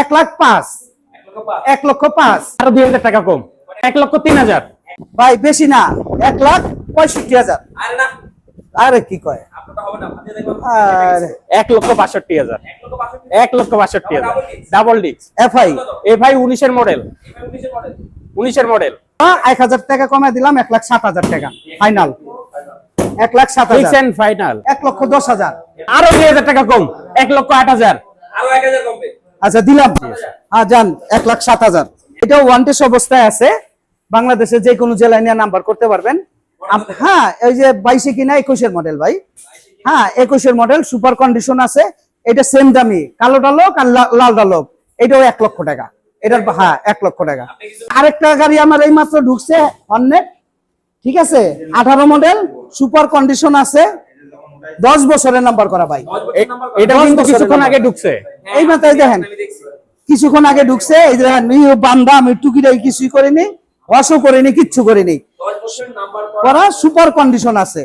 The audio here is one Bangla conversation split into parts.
এক লাখ পাঁচ। এক লক্ষ পাঁচ। আরও দুই হাজার টাকা কম। এক লক্ষ তিন হাজার। ভাই বেশি না। এক লাখ পঁয়ষট্টি হাজার। আরে কি কয়? আপনারটা হবে না আপনি দেখবেন আরে। এক লক্ষ বাষট্টি হাজার। এক লক্ষ বাষট্টি। এক লক্ষ বাষট্টি হাজার। ডাবল ডিক্স। এফআই এ উনিশের মডেল। উনিশের মডেল। এক হাজার টাকা কমে দিলাম এক লাখ সাত হাজার টাকা। ফাইনাল। এক লাখ সাত হাজার। ফাইনাল। এক লক্ষ দশ হাজার। আরও দুই হাজার টাকা কম। এক লক্ষ আট হাজার। আরও এক হাজার কমবে। আচ্ছা দিলাম। হ্যাঁ যান, এক লাখ সাত হাজার। এটা ওয়ান টেস্ট অবস্থায় আছে। বাংলাদেশের যে কোনো জেলায় নিয়ে নাম্বার করতে পারবেন। হ্যাঁ এই যে বাইশে কিনা একুশের মডেল ভাই। হ্যাঁ একুশের মডেল সুপার কন্ডিশন আছে। এটা সেম দামি কালোটা লোক আর লা- লালটা লোক এটাও এক লক্ষ টাকা। এটার হ্যাঁ এক লক্ষ টাকা। আরেকটা গাড়ি আমার এই মাত্র ঢুকছে অনেক ঠিক আছে? আঠারো মডেল সুপার কন্ডিশন আছে। দশ বছরের নাম্বার করা ভাই। এটা কিন্তু কিছুক্ষণ আগে ঢুকছে। এই মাথায় দেখেন কিছুক্ষণ আগে ঢুকছে এই যে দেখেন, নিউ বান্দা আমি টুকিটাই কিছুই করিনি ওয়াশও করিনি কিচ্ছু করিনি। দশ বছর নাম্বার করা। সুপার কন্ডিশন আছে।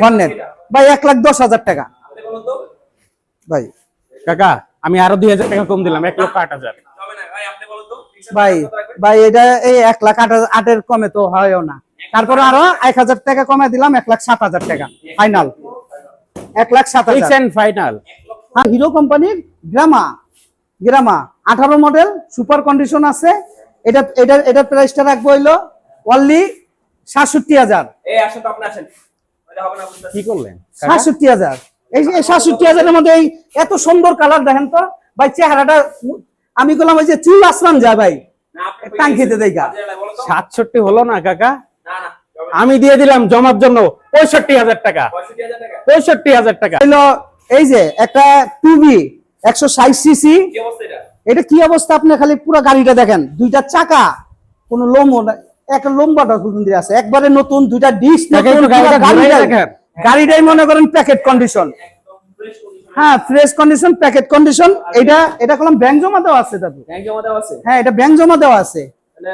হর্নেট ভাই এক লাখ দশ হাজার টাকা। ভাই। কাকা আমি আরও দুই হাজার টাকা কম দিলাম এক লক্ষ আট হাজার। ভাই ভাই এটা এই এক লাখ আট হাজার- আটের কমে তো হয়ও না। তারপরে আরও এক হাজার টাকা কমে দিলাম এক লাখ সাত হাজার টাকা ফাইনাল এক লাখ সাত ফাইনাল হ্যাঁ হিরো কোম্পানির গ্রামা গ্রামা। আঠারো মডেল সুপার কন্ডিশন আছে। এটা এটা এটার প্রাইসটা রাখব হইল অনলি সাতষট্টি হাজার। এই আসেন তো আপনি আসেন। এটা হবে না বুঝতে কি করলেন? সাতষট্টি হাজার। এই সাতষট্টি হাজারের মধ্যে এই এত সুন্দর কালার দেখেন তো। ভাই চেহারাটা আমি বললাম ওই যে চুল আসলাম যায় ভাই। টাঙ্কিতে দেখা সাতষট্টি হলো না কাকা। আমি দিয়ে দিলাম জমার জন্য পঁয়ষট্টি হাজার টাকা। পঁয়ষট্টি হাজার টাকা। এই যে একটা টুবি একশো ষাট সিসি। এটা? এটা কি অবস্থা? আপনি খালি পুরো গাড়িটা দেখেন। দুইটা চাকা কোনো লোমও না একটা লম্বাটা খুঁজে আছে। একবারে নতুন দুইটা দেখেন। গাড়িটাই মনে করেন প্যাকেট কন্ডিশন একদম ফ্রেশ কন্ডিশন হ্যাঁ ফ্রেশ কন্ডিশন প্যাকেট কন্ডিশন এটা এটা কলম ব্যাংক জমা দেওয়া আছে দাদু। ব্যাংক জমা দেওয়া আছে? হ্যাঁ এটা ব্যাংক জমা দেওয়া আছে। তাহলে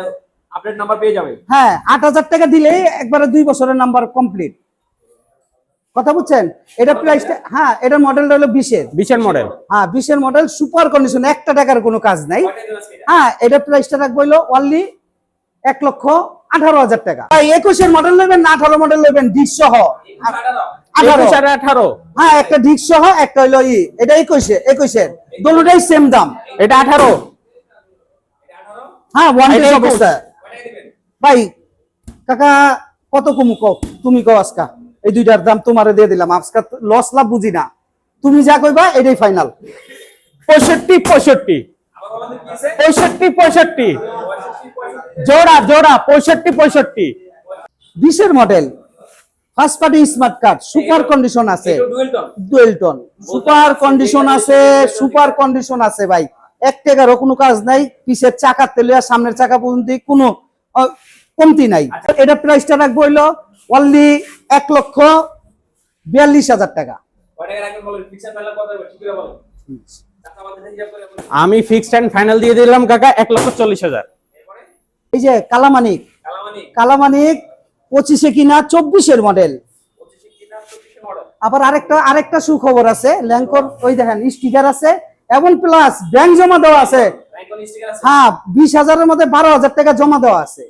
আপডেট নাম্বার পেয়ে যাবে হ্যাঁ আট হাজার টাকা দিলেই একবারে দুই বছরের নাম্বার কমপ্লিট কথা বুঝছেন? এটা প্রাইসটা হ্যাঁ এটার মডেলটা হলো বিশের। বিশের মডেল হ্যাঁ বিশের মডেল সুপার কন্ডিশন একটা টাকার কোনো কাজ নাই। এটা? হ্যাঁ এটা প্রাইসটা রাখব হলো অনলি এক লক্ষ আঠারো হাজার টাকা। ভাই একুশের মডেল নেবেন না আঠারো মডেল নেবেন ডিস সহ। আঠারো। হ্যাঁ একটা ডিস সহ একটা হইল ই। এটা একুশে একুশের দুটোটাই সেম দাম। এটা আঠারো। হ্যাঁ ওয়ান অবস্থা? ভাই কাকা কত কমু কও? তুমি কও আজকা। এই দুইটার দাম তোমারে দিয়ে দিলাম। আজকা লস লাভ বুঝি না। তুমি যা কইবা এটাই ফাইনাল পঁয়ষট্টি পঁয়ষট্টি। কি? পঁয়ষট্টি পঁয়ষট্টি। জোড়া জোড়া পঁয়ষট্টি পঁয়ষট্টি। বিশের model first party smart card super condition আছে। ডুয়েলটন সুপার কন্ডিশন আছে সুপার কন্ডিশন আছে ভাই। এক টাকারও কোনো কাজ নাই পিছের চাকা তেলে সামনের চাকা পর্যন্ত কোনো কমতি নাই। এটা প্রাইসটা রাখব হইল অনলি এক লক্ষ বিয়াল্লিশ হাজার টাকা। আমি ফিক্সড এন্ড ফাইনাল দিয়ে দিলাম কাকা এক লক্ষ চল্লিশ হাজার। এই যে কালামানিক। কালামানিক। পঁচিশে কিনা চব্বিশের মডেল। আবার আরেকটা আরেকটা সুখবর আছে ল্যাংকর ওই দেখেন স্টিকার আছে এবং প্লাস ব্যাংক জমা দেওয়া আছে। হ্যাঁ বিশ হাজারের মধ্যে বারো হাজার টাকা জমা দেওয়া আছে।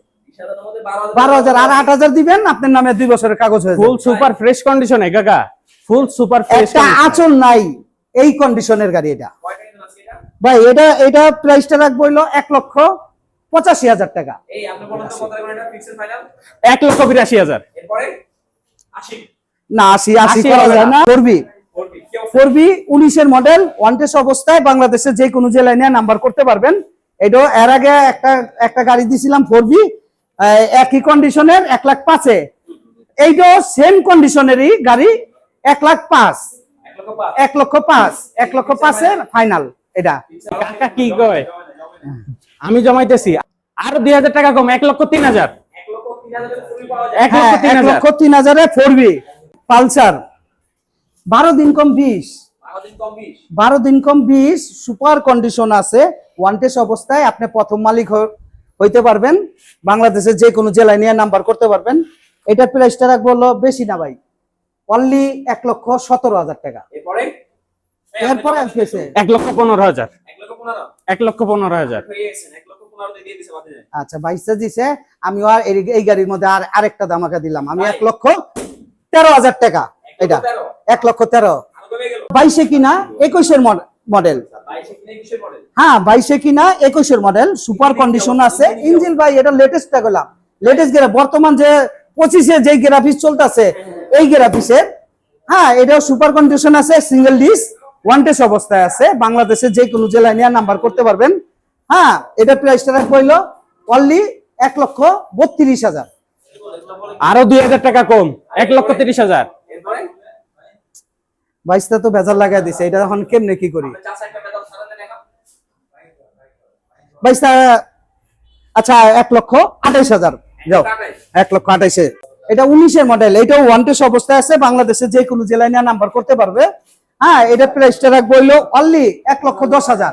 বারো হাজার আর আট হাজার দিবেন আপনার নামে দুই বছরের কাগজ হয়ে ফুল সুপার ফ্রেশ কন্ডিশনে কাকা। ফুল সুপার ফ্রেশ আচল নাই এই কন্ডিশনের গাড়ি এটা। কয় টাকা দিন আজকে এটা? ভাই এটা এটা প্রাইসটা রাখব হইল এক লক্ষ পঁচাশি হাজার টাকা? এক লক্ষ বিরাশি হাজার। না আশি আশি করা যায় না। করবি? ফোর বি উনিশের মডেল ওয়ান্টেস অবস্থায় বাংলাদেশের যে কোনো জেলায় নিয়ে নাম্বার করতে পারবেন। এটা এর আগে একটা একটা গাড়ি দিছিলাম ফোর বি একই কন্ডিশনের এক লাখ পাঁচে এইটাও সেম কন্ডিশনেরই গাড়ি এক লাখ পাঁচ। এক লক্ষ পাঁচ। এক লক্ষ পাঁচ ফাইনাল এটা। কাকা কি কয়? আমি জমাইতেছি। আর দুই হাজার টাকা কম এক লক্ষ তিন হাজার। হ্যাঁ, এক লক্ষ তিন হাজারে। Four B Pulsar. বারো দিন কম বিশ। বারো দিন কম বিশ। সুপার কন্ডিশন আছে ওয়ান্টেস অবস্থায় আপনি প্রথম মালিক হইতে পারবেন। বাংলাদেশের যে কোনো জেলায় নিয়ে নাম্বার করতে পারবেন। এটার প্রাইসটা রাখব হলো বেশি না ভাই। অনলি এক লক্ষ সতেরো হাজার টাকা। এরপরে? আসতেছে এক লক্ষ পনেরো হাজার। এক লক্ষ পনেরো। হাজার। আচ্ছা বাইশটা দিছে আমি আর এই- এই গাড়ির মধ্যে আর আরেকটা দামাকা দিলাম। আমি এক লক্ষ তেরো হাজার টাকা। এটা এক লক্ষ তেরো। আরও কমে গেল বাইশে কিনা একুশের মডেল? হ্যাঁ বাইশে কিনা একুশের মডেল। সুপার কন্ডিশন আছে। ইঞ্জিন ভাই এটা লেটেস্ট গেলাম লেটেস্ট গ্রাফ বর্তমান যে পঁচিশে যে গ্রাফিক্স চলতেছে এই গ্রাফিক্সের হ্যাঁ এটাও সুপার কন্ডিশন আছে সিঙ্গেল ডিস ওয়ান টেস অবস্থায় আছে। বাংলাদেশের যে কোনো জেলায় নিয়ে নাম্বার করতে পারবেন। হ্যাঁ এটা প্রাইসটা রাখবইল অনলি এক লক্ষ বত্রিশ হাজার। আরও দুই হাজার টাকা কম। এক লক্ষ তিরিশ হাজার। বাইশটা তো বেজার লাগাই দিছে এটা এখন কেমনে কি করি? বাইশটা আচ্ছা এক লক্ষ আঠাইশ হাজার। যাও এক লক্ষ আঠাইশে। এটা উনিশের মডেল এটাও ওয়ান টেস অবস্থায় আছে বাংলাদেশের যে কোনো জেলায় নিয়ে নাম্বার করতে পারবে। হ্যাঁ এটা প্রাইসটা রাখব হইল অনলি এক লক্ষ দশ হাজার।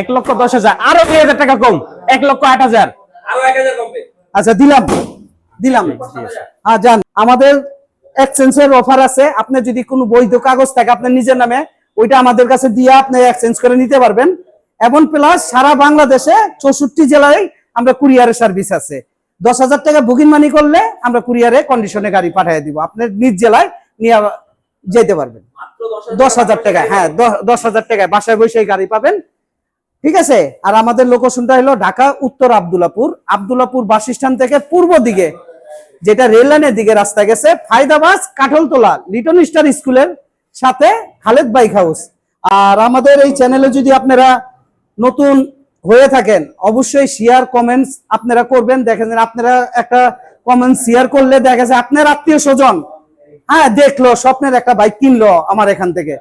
এক লক্ষ দশ হাজার আরও দুই হাজার টাকা কম এক লক্ষ আট হাজার। আচ্ছা দিলাম দিলাম। হ্যাঁ যান। আমাদের এক্সচেঞ্জের অফার আছে। আপনি যদি কোনো বৈধ কাগজ থাকে আপনার নিজের নামে ওইটা আমাদের কাছে দিয়ে আপনি এক্সচেঞ্জ করে নিতে পারবেন। এবং প্লাস সারা বাংলাদেশে চৌষট্টি জেলায় আমরা কুরিয়ারের সার্ভিস আছে। দশ হাজার টাকা বুকিং মানি করলে আমরা কুরিয়ারে কন্ডিশনে গাড়ি পাঠিয়ে দিব। আপনার নিজ জেলায় নিয়ে যেতে পারবেন। দশ হাজার টাকায় হ্যাঁ দশ হাজার টাকায় বাসায় বসে গাড়ি পাবেন। ঠিক আছে? আর আমাদের লোকেশনটা হলো ঢাকা উত্তর আবদুল্লাপুর। আবদুল্লাপুর বাস স্ট্যান্ড থেকে পূর্ব দিকে যেটা রেল লাইনের দিকে রাস্তা গেছে ফায়দাবাস কাঠলতলা লিটন স্টার স্কুলের সাথে খালেদ বাইক হাউস। আর আমাদের এই চ্যানেলে যদি আপনারা নতুন হয়ে থাকেন, অবশ্যই শেয়ার কমেন্টস আপনারা করবেন। দেখেন আপনারা একটা কমেন্ট শেয়ার করলে দেখা যায় আপনার আত্মীয় স্বজন হ্যাঁ দেখল, স্বপ্নের একটা বাইক কিনলো আমার এখান থেকে।